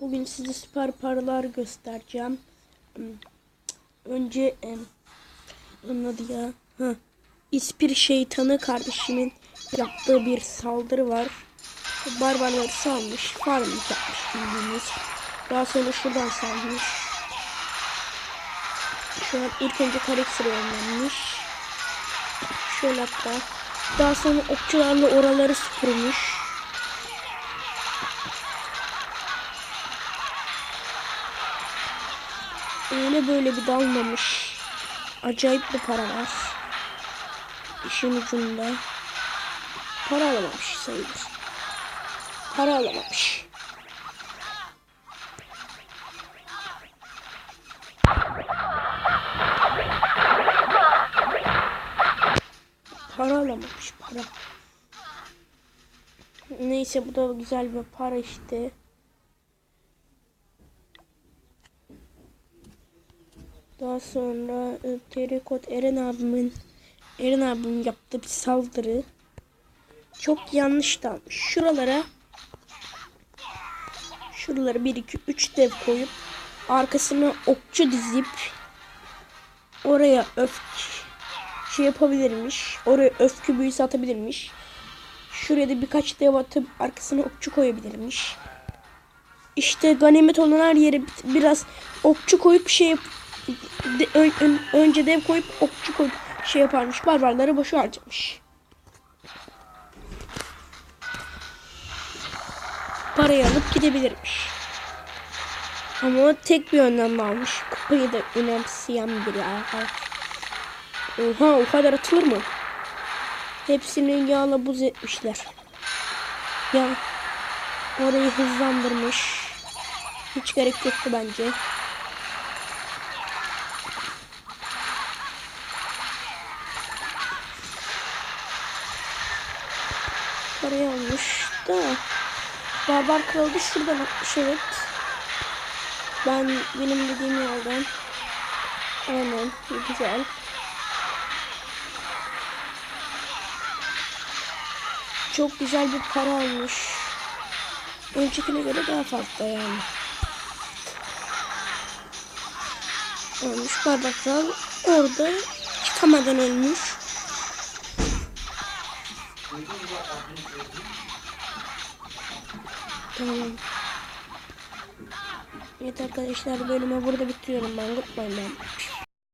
Bugün size süper paralar göstereceğim. Im, Önce onun adı ya. Ha. İspir şeytanı kardeşimin yaptığı bir saldırı var. Barbarları salmış. Farming yapmış bildiğiniz. Daha sonra şuradan salmış. Şu an ilk önce karakteri öğrenmiş. Şöyle hatta. Daha sonra okçularla oraları süpürmüş. Öyle böyle bir dalmamış. Acayip bir para var. İşin ucunda. Para alamamış sayılır. Para alamamış. Para alamamış para. Neyse bu da güzel bir para işte. Daha sonra e, Terikot Eren abimin Eren abimin yaptığı bir saldırı çok yanlış dalmış. Şuralara şuralara 1 2 3 dev koyup arkasına okçu dizip oraya öfke şey yapabilirmiş. Oraya öfke büyüsü atabilirmiş. Şuraya da birkaç dev atıp arkasına okçu koyabilirmiş. İşte ganimet olan her yere bir- biraz okçu koyup şey yap de- ön- ön- önce dev koyup okçu koyup şey yaparmış. Barbarları boşu harcamış. Parayı alıp gidebilirmiş. Ama tek bir önlem almış. Kupayı da önemseyen biri arkadaş. Oha o kadar atılır mı? Hepsini yağla buz etmişler. Ya orayı hızlandırmış. Hiç gerek yoktu bence. Parayı almış da Barbar kralı da şuradan atmış evet. Ben benim dediğim yerden. Aynen güzel. Çok güzel bir para almış. Öncekine göre daha fazla yani. Olmuş barbar kral orada çıkamadan ölmüş. Tamam. Evet arkadaşlar bölümü burada bitiriyorum ben. Goodbye ben.